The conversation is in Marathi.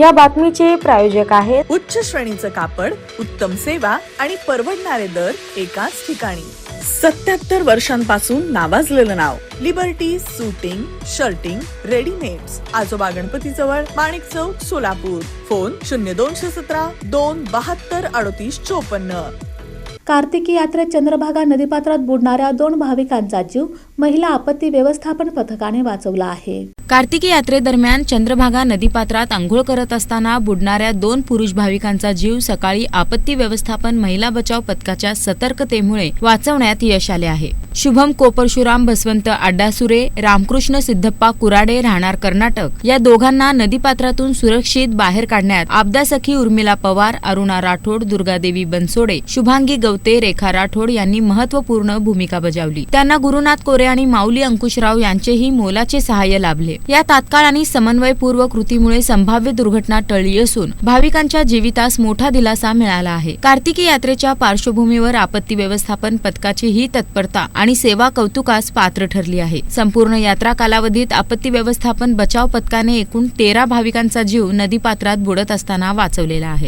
या बातमीचे प्रायोजक आहेत. उच्च श्रेणीचं कापड उत्तम सेवा आणि परवडणारे दर एकाच ठिकाणी. सत्याहत्तर वर्षांपासून नावाजलेलं नाव. लिबर्टी सुटिंग शर्टिंग रेडीमेड्स आजोबा गणपती जवळ माणिक चौक सोलापूर. फोन शून्य दोनशे सतरा दोन बहात्तर अडतीस चोपन्न. कार्तिकी यात्रेत चंद्रभागा नदीपात्रात बुडणाऱ्या दोन भाविकांचा जीव महिला आपत्ती व्यवस्थापन पथकाने वाचवला आहे. कार्तिकी यात्रेदरम्यान चंद्रभागा नदीपात्रात आंघोळ करत असताना बुडणाऱ्या दोन पुरुष भाविकांचा जीव सकाळी आपत्ती व्यवस्थापन महिला बचाव पथकाच्या सतर्कतेमुळे वाचवण्यात यश आले आहे. शुभम कोपरशुराम बसवंत आड्डासुरे रामकृष्ण सिद्धप्पा कुराडे राहणार कर्नाटक. या दोघांना नदीपात्रातून सुरक्षित बाहेर काढण्यात आबदासखी उर्मिला पवार अरुणा राठोड दुर्गादेवी बनसोडे शुभांगी गवते रेखा राठोड यांनी महत्त्वपूर्ण भूमिका बजावली. त्यांना गुरुनाथ कोरे आणि माऊली अंकुशराव यांचेही मोलाचे सहाय्य लाभले. या तात्काळ आणि समन्वयपूर्व कृतीमुळे संभाव्य दुर्घटना टळली असून भाविकांच्या जीवितास मोठा दिलासा मिळाला आहे. कार्तिकी यात्रेच्या पार्श्वभूमीवर आपत्ती व्यवस्थापन पथकाची ही तत्परता आणि सेवा कौतुकास पात्र ठरली आहे. संपूर्ण यात्रा कालावधीत आपत्ती व्यवस्थापन बचाव पथकाने एकूण तेरा भाविकांचा जीव नदीपात्रात बुडत असताना वाचवलेला आहे.